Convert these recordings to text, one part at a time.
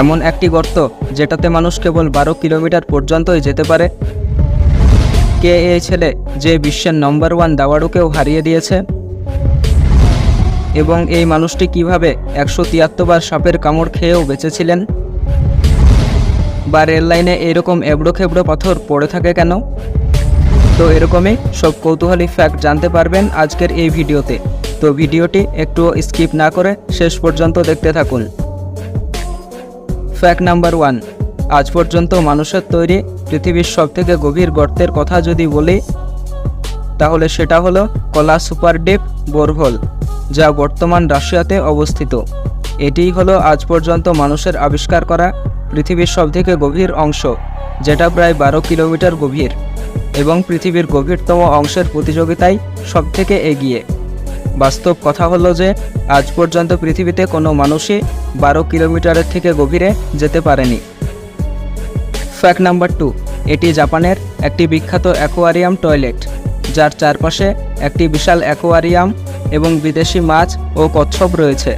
এমন একটি গর্ত যেটাতে মানুষ কেবল বারো কিলোমিটার পর্যন্তই যেতে পারে। কে এই ছেলে যে বিশ্বের নম্বর ওয়ান দাওয়াড়ুকেও হারিয়ে দিয়েছে? এবং এই মানুষটি কীভাবে একশো তিয়াত্তরবার সাপের কামড় খেয়েও বেঁচেছিলেন? বা রেললাইনে এরকম এবড়ো খেবড়ো পাথর পড়ে থাকে কেন? তো এরকমই সব কৌতূহলী ফ্যাক্ট জানতে পারবেন আজকের এই ভিডিওতে। তো ভিডিওটি একটু স্কিপ না করে শেষ পর্যন্ত দেখতে থাকুন। ফ্যাক্ট নাম্বার ওয়ান আজ পর্যন্ত মানুষের তৈরি পৃথিবীর সবথেকে গভীর গর্তের কথা যদি বলি, তাহলে সেটা হলো কলা সুপার ডিপ বোরহোল যা বর্তমান রাশিয়াতে অবস্থিত। এটিই হলো আজ পর্যন্ত মানুষের আবিষ্কার করা পৃথিবীর সবথেকে গভীর অংশ, যেটা প্রায় বারো কিলোমিটার গভীর, এবং পৃথিবীর গভীরতম অংশের প্রতিযোগিতায় সবথেকে এগিয়ে। বাস্তব কথা হলো যে, আজ পর্যন্ত পৃথিবীতে কোনো মানুষই বারো কিলোমিটারের থেকে গভীরে যেতে পারেনি। ফ্যাক্ট নাম্বার টু এটি জাপানের একটি বিখ্যাত অ্যাকোয়ারিয়াম টয়লেট, যার চারপাশে একটি বিশাল অ্যাকোয়ারিয়াম এবং বিদেশি মাছ ও কচ্ছপ রয়েছে।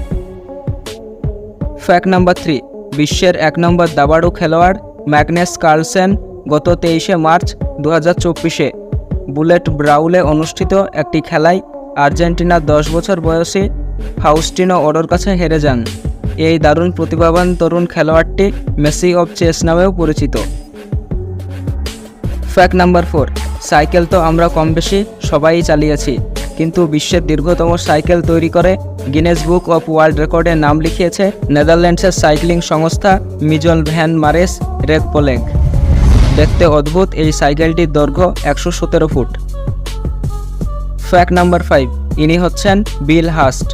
ফ্যাক্ট নাম্বার থ্রি বিশ্বের এক নম্বর দাবাড়ু খেলোয়াড় ম্যাগনেস কার্লসেন গত তেইশে মার্চ দু বুলেট ব্রাউলে অনুষ্ঠিত একটি খেলায় আর্জেন্টিনার দশ বছর বয়সে ফাউস্টিনো ওরোর কাছে হেরে যান। এই দারুণ প্রতিভাবান তরুণ খেলোয়াড়টি মেসি অফ চেস নামেও পরিচিত। ফ্যাক্ট নাম্বার ফোর, সাইকেল তো আমরা কম বেশি সবাই চালিয়েছি, কিন্তু বিশ্বের দীর্ঘতম সাইকেল তৈরি করে গিনেস বুক অফ ওয়ার্ল্ড রেকর্ডে নাম লিখিয়েছে নেদারল্যান্ডসের সাইক্লিং সংস্থা মিজল ভ্যান মারেস রেক পোলেগ দেখতে অদ্ভুত এই সাইকেলটির দৈর্ঘ্য একশো সতেরো ফুট। ফ্যাক্ট নাম্বার ফাইভ ইনি হচ্ছেন বিল হাস্ট।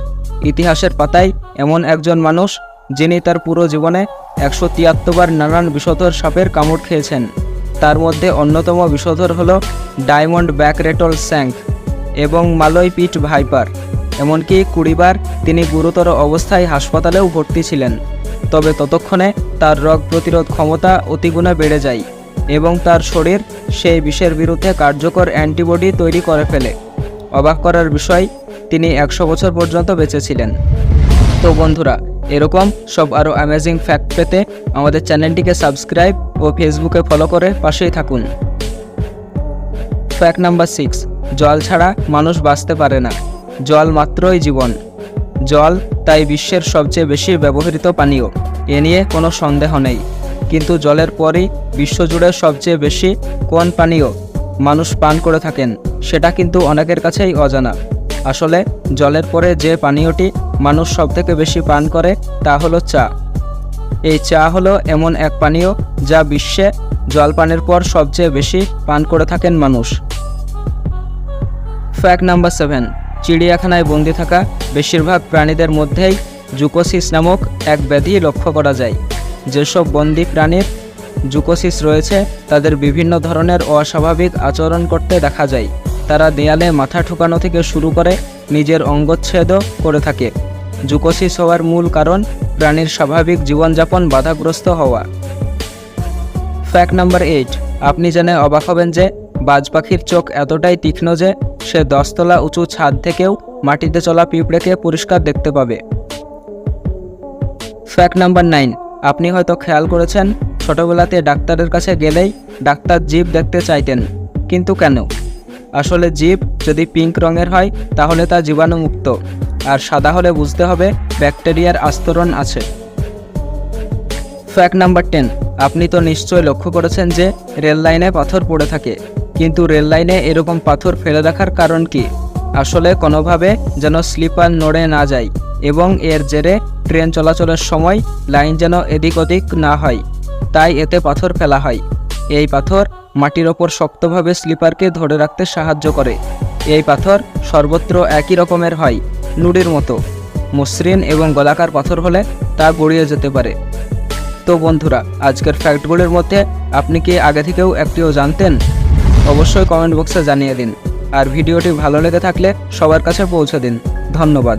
ইতিহাসের পাতায় এমন একজন মানুষ যিনি তার পুরো জীবনে একশো তিয়াত্তরবার নানান বিষধর সাপের কামড় খেয়েছেন। তার মধ্যে অন্যতম বিষধর হল ডায়মন্ড ব্যাক রেটল স্যাঙ্ক এবং মালয় পিট ভাইপার। এমনকি কুড়িবার তিনি গুরুতর অবস্থায় হাসপাতালেও ভর্তি ছিলেন। তবে ততক্ষণে তার রোগ প্রতিরোধ ক্ষমতা অতিগুণে বেড়ে যায় এবং তার শরীর সেই বিষের বিরুদ্ধে কার্যকর অ্যান্টিবডি তৈরি করে ফেলে। অবাক করার বিষয়, তিনি একশো বছর পর্যন্ত বেঁচে ছিলেন তো বন্ধুরা, এরকম সব আরও অ্যামেজিং ফ্যাক্ট পেতে আমাদের চ্যানেলটিকে সাবস্ক্রাইব ও ফেসবুকে ফলো করে পাশেই থাকুন। ফ্যাক্ট নাম্বার সিক্স জল ছাড়া মানুষ বাঁচতে পারে না। জল মাত্রই জীবন। জল তাই বিশ্বের সবচেয়ে বেশি ব্যবহৃত পানীয়, এ নিয়ে কোনো সন্দেহ নেই। কিন্তু জলের পরই বিশ্বজুড়ে সবচেয়ে বেশি কোন পানীয় মানুষ পান করে থাকেন, সেটা কিন্তু অনেকের কাছেই অজানা। আসলে, জলের পরে যে পানীয়টি মানুষ সবথেকে বেশি পান করে, তা হলো চা। এই চা হলো এমন এক পানীয় যা বিশ্বে জল পানের পর সবচেয়ে বেশি পান করে থাকেন মানুষ। ফ্যাক্ট নাম্বার সেভেন চিড়িয়াখানায় বন্দি থাকা বেশিরভাগ প্রাণীদের মধ্যেই জুকোসিস নামক এক ব্যাধি লক্ষ্য করা যায়। যেসব বন্দি প্রাণীর জুকোসিস রয়েছে, তাদের বিভিন্ন ধরনের অস্বাভাবিক আচরণ করতে দেখা যায়। তারা দেয়ালে মাথা ঠোকানো থেকে শুরু করে নিজের অঙ্গচ্ছেদও করে থাকে। জুকোসিস হওয়ার মূল কারণ প্রাণীর স্বাভাবিক জীবনযাপন বাধাগ্রস্ত হওয়া। ফ্যাক্ট নাম্বার এইট আপনি জেনে অবাক হবেন যে বাজ পাখির চোখ এতটাই তীক্ষ্ণ যে সে দশতলা উঁচু ছাদ থেকেও মাটিতে চলা পিঁপড়েকে পরিষ্কার দেখতে পাবে। ফ্যাক্ট নাম্বার নাইন আপনি হয়তো খেয়াল করেছেন ছোটবেলাতে ডাক্তারের কাছে গেলেই ডাক্তার জীব দেখতে চাইতেন, কিন্তু কেন? আসলে জীব যদি পিঙ্ক রঙের হয়, তাহলে তা জীবাণুমুক্ত, আর সাদা হলে বুঝতে হবে ব্যাকটেরিয়ার আস্তরণ আছে। ফ্যাক্ট নাম্বার টেন, আপনি তো নিশ্চয় লক্ষ্য করেছেন যে রেল লাইনে পাথর পড়ে থাকে, কিন্তু রেল লাইনে এরকম পাথর ফেলে রাখার কারণ কি? আসলে কোনোভাবে যেন স্লিপার নড়ে না যায়, এবং এর জেরে ট্রেন চলাচলের সময় লাইন যেন এদিক ওদিক না হয়। তাই এতে পাথর ফেলা হয়। এই পাথর মাটির ওপর শক্তভাবে স্লিপারকে ধরে রাখতে সাহায্য করে। এই পাথর সর্বত্র একই রকমের হয়, নুড়ির মতো। মসৃণ এবং গলাকার পাথর হলে তা গড়িয়ে যেতে পারে। তো বন্ধুরা, আজকের ফ্যাক্টগুলির মধ্যে আপনি কি আগে থেকেও একটিও জানতেন? অবশ্যই কমেন্ট বক্সে জানিয়ে দিন। আর ভিডিওটি ভালো লেগে থাকলে সবার কাছে পৌঁছে দিন। ধন্যবাদ।